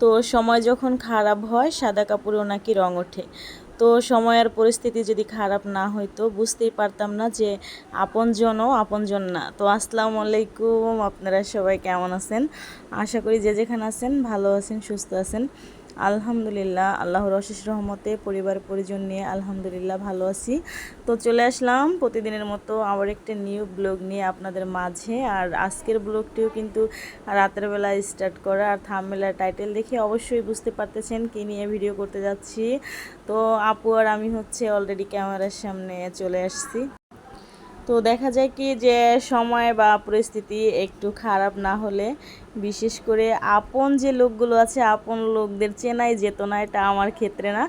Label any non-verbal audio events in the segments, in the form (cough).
তো সময় যখন খারাপ হয়, সাদা কাপড়েও নাকি রং ওঠে। তো সময় আর পরিস্থিতি যদি খারাপ না হইতো, বুঝতেই পারতাম না যে আপনজনও আপনজন না। তো আসসালামু আলাইকুম, আপনারা সবাই কেমন আছেন? আশা করি যে যেখানে আছেন, ভালো আছেন, সুস্থ আছেন। আলহামদুলিল্লাহ, আল্লাহর অশেষ রহমতে পরিবার পরিজন নিয়ে আলহামদুলিল্লাহ ভালো আছি। তো চলে আসলাম প্রতিদিনের মতো আবার একটা নিউ ব্লগ নিয়ে আপনাদের মাঝে। আর আজকের ব্লগটিও কিন্তু রাতের বেলা স্টার্ট করা। আর থামমেলার টাইটেল দেখে অবশ্যই বুঝতে পারতেছেন কী নিয়ে ভিডিও করতে যাচ্ছি। তো আপু আর আমি হচ্ছে অলরেডি ক্যামেরার সামনে চলে আসছি। তো দেখা যায় কি যে সময় বা পরিস্থিতি একটু খারাপ না হলে বিশেষ করে আপন যে লোকগুলো আছে, আপন লোকদের চেনাই যেত না, এটা আমার ক্ষেত্রে না।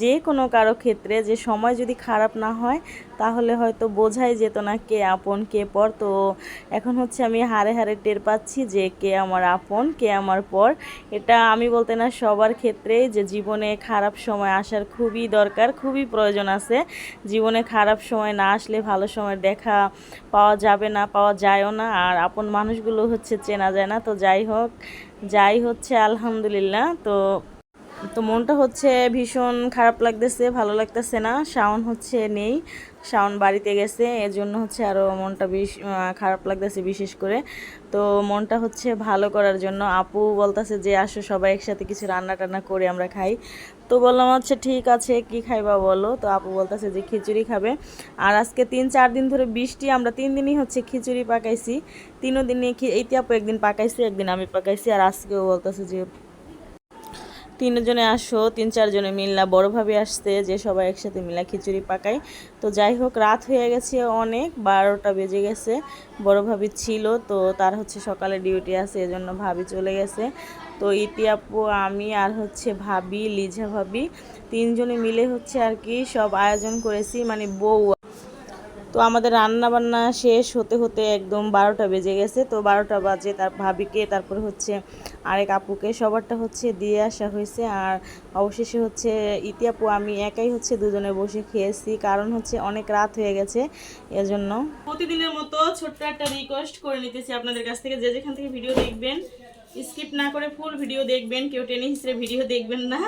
যে কোনো কারও ক্ষেত্রে যে সময় যদি খারাপ না হয়, তাহলে হয়তো বোঝাই যেত না কে আপন, কে পর। তো এখন হচ্ছে আমি হারে হারে টের পাচ্ছি যে কে আমার আপন, কে আমার পর। এটা আমি বলতে না, সবার ক্ষেত্রেই যে জীবনে খারাপ সময় আসার খুবই দরকার, খুবই প্রয়োজন আছে। জীবনে খারাপ সময় না আসলে ভালো সময় দেখা পাওয়া যাবে না, পাওয়া যায়ও না। আর আপন মানুষগুলো হচ্ছে চেনা যায় না। তো যাই হোক যাই হচ্ছে আলহামদুলিল্লাহ। তো তো মনটা হচ্ছে ভীষণ খারাপ লাগতেছে, ভালো লাগতেছে না। শাওন হচ্ছে নেই, শাওন বাড়িতে গেছে এর জন্য হচ্ছে আরও মনটা বেশ খারাপ লাগতেছে বিশেষ করে। তো মনটা হচ্ছে ভালো করার জন্য আপু বলতেছে যে, আসো সবাই একসাথে কিছু রান্না টান্না করে আমরা খাই। তো বললাম আচ্ছা ঠিক আছে, কি খাইবা বলো? তো আপু বলতেছে যে, খিচুড়ি খাবে। আর আজকে তিন, চার দিন ধরে বৃষ্টি, আমরা তিন দিনই হচ্ছে খিচুড়ি পাকাইছি। তিনও দিনই খি- এইটি আপু একদিন পাকাইছি, একদিন আমি পাকাইছি। আর আজকেও বলতেছে যে তিনজনে আসো, তিন চারজনে মিল্লা বড়োভাবে আসতে যে সবাই একসাথে মিলা খিচুড়ি পাকাই। তো যাই হোক, রাত হয়ে গেছে অনেক, বারোটা বেজে গেছে। বড় ভাবি ছিল, তো তার হচ্ছে সকালে ডিউটি আছে, এজন্য ভাবি চলে গেছে। তো ইতি আপু, আমি আর হচ্ছে ভাবি লিঝা ভাবি, তিনজনে মিলে হচ্ছে আর কি সব আয়োজন করেছি মানে বউ তো আমাদের রান্না বান্না শেষ হতে হতে একদম বারোটা বেজে গেছে। তো বারোটা বাজে তার ভাবিকে, তারপরে হচ্ছে আরেক আপুকে, সবারটা হচ্ছে দিয়ে আসা হয়েছে। আর অবশেষে হচ্ছে ইতি আপু, আমি একাই হচ্ছে দুজনে বসে খেয়েছি। কারণ হচ্ছে অনেক রাত হয়ে গেছে এজন্য। প্রতিদিনের মতো ছোট্ট একটা রিকোয়েস্ট করে নিতেছি আপনাদের কাছ থেকে। যে যেখান থেকে ভিডিও দেখবেন স্কিপ না করে ফুল ভিডিও দেখবেন। কেউ টেনে হিসেবে ভিডিও দেখবেন না।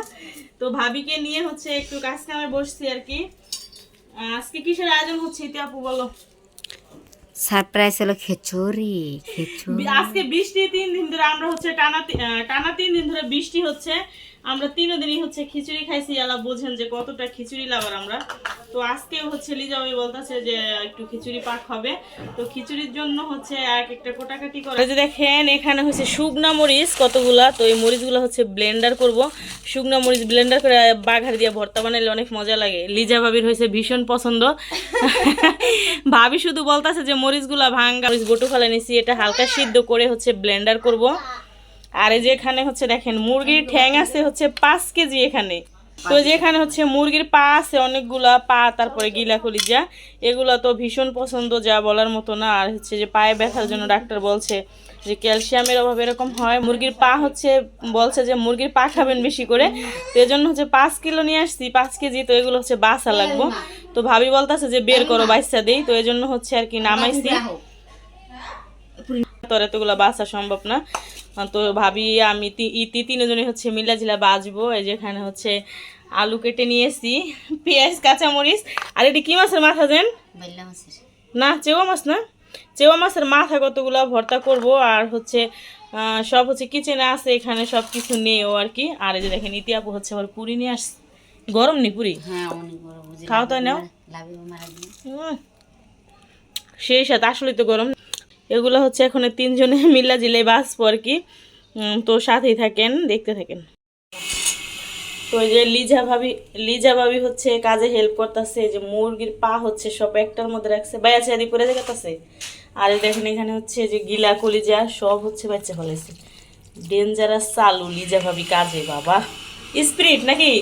তো ভাবিকে নিয়ে হচ্ছে একটু কাজ কামে বসছি আর কি। আজকে কিসের আয়োজন হচ্ছে এটা আপু বলো? সারপ্রাইজ হলো খিচুড়ি খিচুড়ি। আজকে বৃষ্টি তিন দিন ধরে আমরা হচ্ছে টানা টানা তিন দিন ধরে বৃষ্টি হচ্ছে। আমরা তিনও দিনই হচ্ছে খিচুড়ি খাইছি এলা বোঝেন যে কতটা খিচুড়ি লাগার আমরা। তো আজকে হচ্ছে লিজা ভাই বলতেছে যে একটু খিচুড়ি পাক হবে। তো খিচুড়ির জন্য হচ্ছে এক একটা কোটাকাটি করে। যে দেখেন, এখানে হচ্ছে শুকনা মরিচ কতগুলা? তো এই মরিচগুলো হচ্ছে ব্লেন্ডার করব। শুকনা মরিচ ব্লেন্ডার করে বাঘার দিয়ে ভর্তা বানাইলে অনেক মজা লাগে। লিজা ভাবির হয়েছে ভীষণ পছন্দ। (laughs) ভাবি শুধু বলতাছে যে মরিচগুলা ভাঙ্গা, মরিচ গোটু ফেলে নিছি, এটা হালকা সিদ্ধ করে হচ্ছে ব্লেন্ডার করব। আর এই যে এখানে হচ্ছে দেখেন, মুরগির ঠ্যাং আছে হচ্ছে পাঁচ কেজি এখানে। তো যেখানে হচ্ছে মুরগির পা আছে অনেকগুলা পা তারপরে গিলা কলিজা এগুলো তো ভীষণ পছন্দ যা বলার মতো না। আর হচ্ছে যে পায়ে ব্যথার জন্য ডাক্তার বলছে যে ক্যালসিয়ামের অভাব এরকম হয়। মুরগির পা হচ্ছে বলছে যে মুরগির পা খাবেন বেশি করে। তো এজন্য হচ্ছে পাঁচ কিলো নিয়ে আসছি পাঁচ কেজি তো এগুলো হচ্ছে বাসা লাগবো। তো ভাবি বলতেছে যে বের করো বাইসা দেই। তো এজন্য হচ্ছে আর কি নামাইছি। তোর এতগুলো বাসা সম্ভব না। তো ভাবি আমি ইতি তিনজনে হচ্ছে মিলাজিলা বাজবো এই যেখানে হচ্ছে আলু কেটে নিয়েছি পেঁয়াজ কাঁচামরিচ। আর এটি কি মাছের মাথা দেন না চেওয়া মাছ না। চেওয়া মাছের মাথা কতগুলো ভর্তা করব। আর হচ্ছে সব হচ্ছে কিচেনে আছে এখানে সব কিছু নেও আর কি। আর এই যে দেখেন ইতি আপু হচ্ছে আবার পুরি নিয়ে আস গরম নি পুরি? হ্যাঁ খাও তো নাও। সেই সাথে আসলে তো গরম। এগুলো হচ্ছে এখন তিনজনে (laughs) মিল্লা জিলে বাঁচবো আর কি তো সাথেই থাকেন, দেখতে থাকেন। তো এই যে লিজা ভাবি লিজা ভাবি হচ্ছে কাজে হেল্প করতেছে যে মুরগির পা হচ্ছে সব একটার মধ্যে রাখছে বাইয়া ছেড়ি পরে দেখাতেছে আর দেখেন এখানে হচ্ছে যে গিলা কলিজা, সব হচ্ছে বাচ্চা ফেলেছে ডেঞ্জারাস চালু লিজা ভাবি কাজে, বাবা। স্পিরিট নাকি?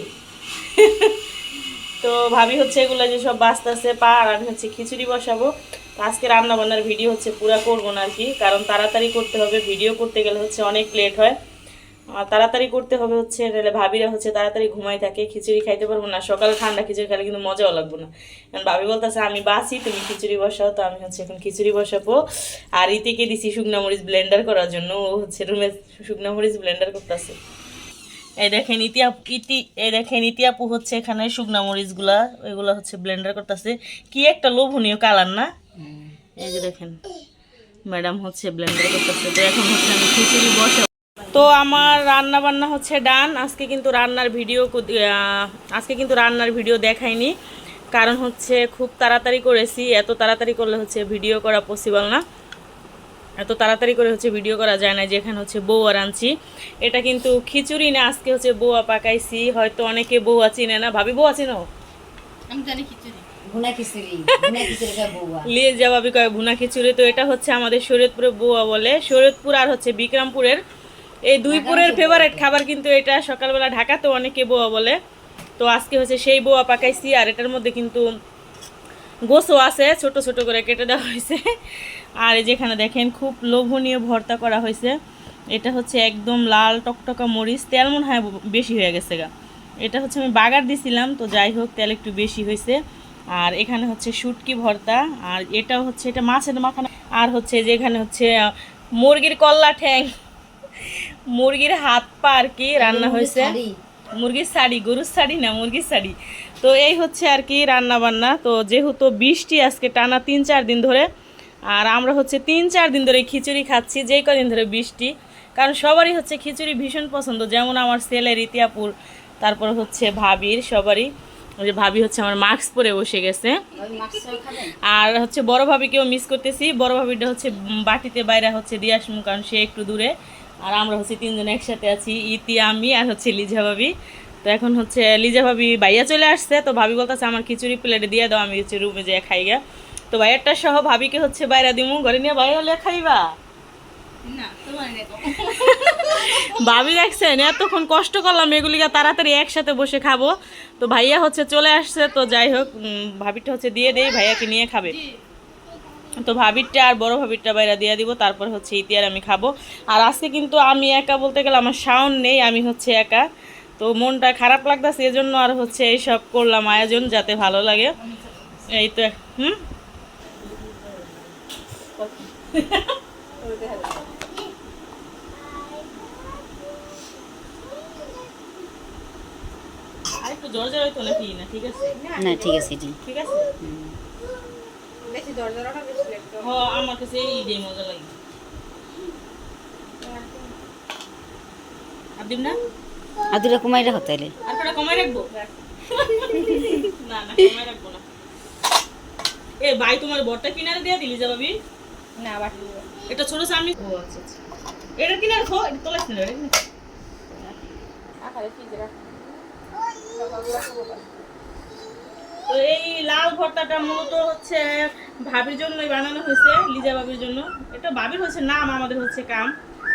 (laughs) তো ভাবি হচ্ছে এগুলো যে সব বাঁচতেছে পা আর আমি হচ্ছে খিচুড়ি বসাবো। আজকে রান্না বান্নার ভিডিও হচ্ছে পুরা করব না আর কি, কারণ তাড়াতাড়ি করতে হবে ভিডিও করতে গেলে হচ্ছে অনেক লেট হয়। তাড়াতাড়ি করতে হবে হচ্ছে, নাহলে ভাবিরা হচ্ছে তাড়াতাড়ি ঘুমাই থাকে, খিচুড়ি খাইতে পারব না, সকালে ঠান্ডা খিচুড়ি খেলে কিন্তু মজাও লাগবো না। কারণ ভাবি বলতেছে, আমি বাসি, তুমি খিচুড়ি বসাও, তো আমি হচ্ছে এখন খিচুড়ি বসাবো। আর ইতিকে দিছি শুকনা মরিচ ব্লেন্ডার করার জন্য, ও হচ্ছে রুমে শুকনা মরিচ ব্লেন্ডার করতেছে। এই দেখেন ইতিয়া ইতি, এই দেখেন ইতিয়াপু হচ্ছে এখানে শুকনা মরিচগুলা, এগুলো হচ্ছে ব্লেন্ডার করতেছে। কি একটা লোভনীয় কালার না? এই যে দেখেন, ম্যাডাম হচ্ছে ব্লেন্ডার করতেছে। তো এখন হচ্ছে আমি খিচুড়ি বসে তো আমার রান্না বান্না হচ্ছে ডান। আজকে কিন্তু রান্নার ভিডিও আজকে কিন্তু রান্নার ভিডিও দেখাইনি। কারণ হচ্ছে খুব তাড়াতাড়ি করেছি। এত তাড়াতাড়ি করলে হচ্ছে ভিডিও করা পসিবল না। এত তাড়াতাড়ি করে হচ্ছে ভিডিও করা যায় না, যেখানে হচ্ছে বউয়া রাঁধছি এটা কিন্তু খিচুড়ি না, আজকে হচ্ছে বউয়া পাকাইছি হয়তো অনেকে বউয়া চিনে না। ভাবি বউয়া চিনো? খিচুড়ি ভুনা খিচুড়িটা বউয়া লিয়ে জবাবি কয় ভুনা খিচুড়ি তো এটা হচ্ছে আমাদের শরীয়তপুরে বউয়া বলে। শরীয়তপুর আর হচ্ছে বিক্রমপুরের। এই দুইপুরের ফেভারেট খাবার কিন্তু এটা সকালবেলা ঢাকাতেও অনেকে বোয়া বলে। তো আজকে হচ্ছে সেই বোয়া পাকাইছি আর এটার মধ্যে কিন্তু গোসও আছে ছোট ছোট করে কেটে দেওয়া হয়েছে। আর এই যেখানে দেখেন খুব লোভনীয় ভর্তা করা হয়েছে। এটা হচ্ছে একদম লাল টকটকা মরিচ তেল মনে হয় বেশি হয়ে গেছে গা। এটা হচ্ছে আমি বাগার দিছিলাম তো যাই হোক তেল একটু বেশি হয়েছে। আর এখানে হচ্ছে শুটকি ভর্তা আর এটাও হচ্ছে এটা মাছের মাখানা। আর হচ্ছে যে এখানে হচ্ছে মুরগির কল্লা ঠ্যাং। মুরগির হাত পা আর কি রান্না হয়েছে। মুরগির শাড়ি গরুর শাড়ি না মুরগির শাড়ি। তো এই হচ্ছে আর কি রান্না বান্না তো যেহেতু বৃষ্টি আজকে টানা তিন চার দিন ধরে আর আমরা হচ্ছে তিন চার দিন ধরে খিচুড়ি খাচ্ছি যেই কদিন ধরে বৃষ্টি। কারণ সবারই হচ্ছে খিচুড়ি ভীষণ পছন্দ। যেমন আমার ছেলের ইতিয়াপুর তারপর হচ্ছে ভাবির সবারই। ওই যে ভাবি হচ্ছে আমার মাস্ক পরে বসে গেছে। আর হচ্ছে বড় ভাবিকেও মিস করতেছি। বড় ভাবিটা হচ্ছে বাটিতে বাইরে হচ্ছে দিয়ে আসব কারণ সে একটু দূরে। আর আমরা হচ্ছে তিনজন একসাথে আছি ইতি আমি আর হচ্ছে লিজা ভাবি। তো এখন হচ্ছে লিজা ভাবি ভাইয়া চলে আসছে। তো ভাবি বলতেছে আমার খিচুড়ি প্লেটে দিয়ে দাও আমি হচ্ছে রুমে যেয়ে খাই গা তো ভাইয়ারটা সহ ভাবিকে হচ্ছে বাইরে দিমু ঘরে নিয়ে ভাইয়া হলে খাইবা? ভাবি দেখছেন এতক্ষণ কষ্ট করলাম এগুলিকে তাড়াতাড়ি একসাথে বসে খাব। তো ভাইয়া হচ্ছে চলে আসছে তো যাই হোক ভাবিটা হচ্ছে দিয়ে দেই ভাইয়াকে নিয়ে খাবে। তো ভাবিরটা আর বড় ভাবিরটা বাইরে দিয়ে দিব তারপর হচ্ছে ইতিহার আমি খাব। আর আজকে কিন্তু আমি একা বলতে গেলে আমার সাউন্ড নেই আমি হচ্ছে একা। তো মনটা খারাপ লাগতেছে এজন্য আর হচ্ছে এইসব করলাম আয়োজন যাতে ভালো লাগে। এই তো হুম আর একটু জোর জোর হইতো নাকি? না ঠিক আছে? না ঠিক আছে জি। ঠিক আছে? হ আমার কাছে এই দিয়ে মজা লাগে। আর না? আর দুটো কমাইটা হতে হলে আর কটা কমাই রাখব? না না কমাই রাখব না। এ ভাই তোমার বরটা কিনারে দিয়ে দিলি যা ভাবি? না বাটি এটা ছোট আমি ও আচ্ছা আচ্ছা। এটা কিনারে খো এটা তোলা ছিল তো এই লাল ভর্তাটা মূলত হচ্ছে ভাবির জন্যই বানানো হয়েছে লিজা ভাবির জন্য। এটা ভাবির হচ্ছে নাম আমাদের হচ্ছে কাম।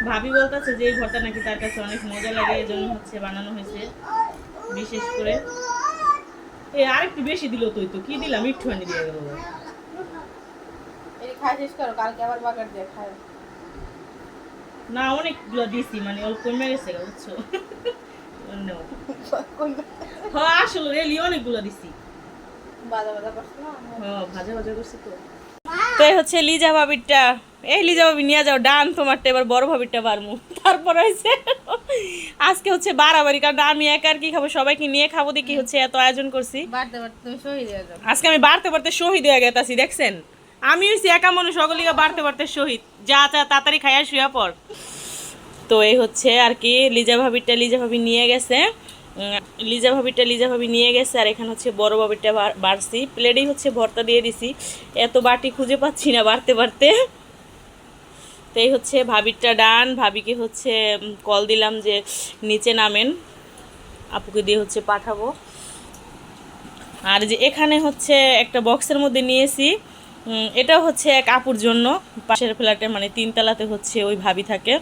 ভাবি বলতেছে যে এই ভর্তা নাকি তার কাছে অনেক মজা লাগে এই জন্য হচ্ছে বানানো হয়েছে বিশেষ করে। এই আরেকটু বেশি দিল তুই তো কি দিলাম? একটু আনি দিয়ে গেল এই খাই শেষ করো কালকে আবার বাগার দিয়ে খায় না অনেকগুলো দিছি মানে অল্প কমে গেছে বুঝছ। হ্যাঁ আসলে রেলি অনেকগুলো দিছি। ভাজা ভাজা করছি তো। তো হচ্ছে লিজা ভাবিরটা। এই লিজা ভাবি নিয়ে যাও ডান তোমারটা এবার বড় ভাবিরটা বারমু তারপর হয়েছে আজকে হচ্ছে বাড়াবাড়ি কারণ আমি একা আর কি খাব সবাইকে নিয়ে খাব দেখি হচ্ছে এত আয়োজন করছি। আজকে আমি বাড়তে বাড়তে শহীদ হয়ে গেতাছি দেখছেন? আমি হচ্ছি একা মানুষ সকলিকে বাড়তে বাড়তে শহীদ। যা চা তাড়াতাড়ি খাইয়া শুয়া পর তো এই হচ্ছে আর কি, লিজা ভাবিরটা লিজা ভাবি নিয়ে গেছে। লিজা ভাবিরটা লিজা ভাবি নিয়ে গেছে আর এখানে হচ্ছে বড় ভাবিরটা বার- বাড়ছি। প্লেটেই হচ্ছে ভর্তা দিয়ে দিছি। এত বাটি খুঁজে পাচ্ছি না বাড়তে বাড়তে। তো এই হচ্ছে ভাবিরটা ডান। ভাবিকে হচ্ছে কল দিলাম যে নিচে নামেন। আপুকে দিয়ে হচ্ছে পাঠাবো। আর যে এখানে হচ্ছে একটা বক্সের মধ্যে নিয়েছি। এটা হচ্ছে এক আপুর জন্য। পাশের ফ্ল্যাটে মানে তিনতলাতে হচ্ছে ওই ভাবি থাকে।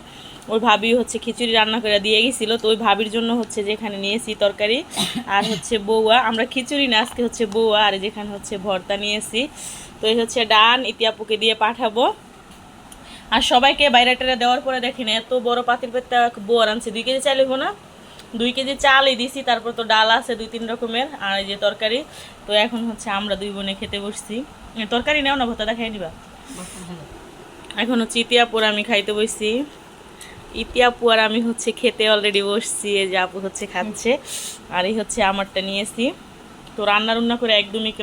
ওই ভাবি হচ্ছে খিচুড়ি রান্না করে দিয়ে গেছিল তো ওই ভাবির জন্য হচ্ছে যেখানে নিয়েছি তরকারি। আর হচ্ছে বৌয়া আমরা খিচুড়ি না আজকে হচ্ছে বৌয়া আর যেখানে হচ্ছে ভর্তা নিয়েছি। তো এই হচ্ছে ডান ইতিয়াপুকে দিয়ে পাঠাবো। আর সবাইকে বাইরে টেরে দেওয়ার পরে দেখেন এত বড় পাতিল পেতে বোয়ার আনছে। দুই কেজি চাইলে না? দুই কেজি চালই দিছি তারপর তো ডাল আছে দুই তিন রকমের আর এই যে তরকারি। তো এখন হচ্ছে আমরা দুই বোনে খেতে বসছি। তরকারি নেও না ভর্তা দেখাই নিবা এখন হচ্ছে ইতিয়াপুর আমি খাইতে বসছি। ইতি আপু আর আমি হচ্ছে খেতে অলরেডি বসছি, এই যে আপু হচ্ছে খাচ্ছে। আর এই হচ্ছে আমারটা নিয়েছি। তো রান্না রান্না করে একদমই